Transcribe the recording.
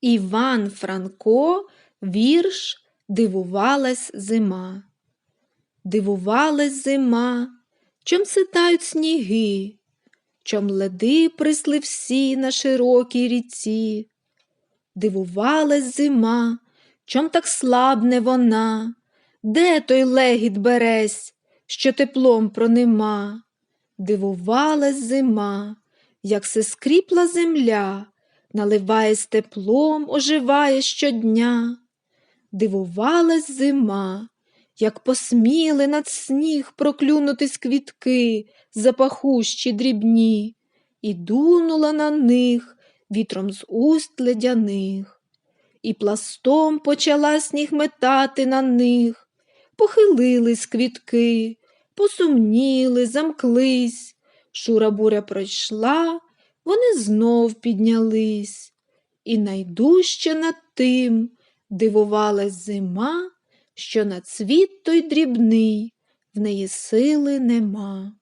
Іван Франко, вірш Дивувалась зима. Дивувалась зима, чом ситають сніги, чом леди присли всі на широкій ріці. Дивувалась зима, чом так слабне вона, де той легіт бересь, що теплом пронима. Дивувалась зима, як се скріпла земля, наливаєсь теплом, оживає щодня. Дивувалась зима, як посміли над сніг проклюнутись квітки, запахущі дрібні, і дунула на них вітром з уст ледяних, і пластом почала сніг метати на них, похилились квітки, посумніли, замклись, шура буря пройшла, вони знов піднялись, і найдужче над тим дивувалась зима, що на цвіт той дрібний в неї сили нема.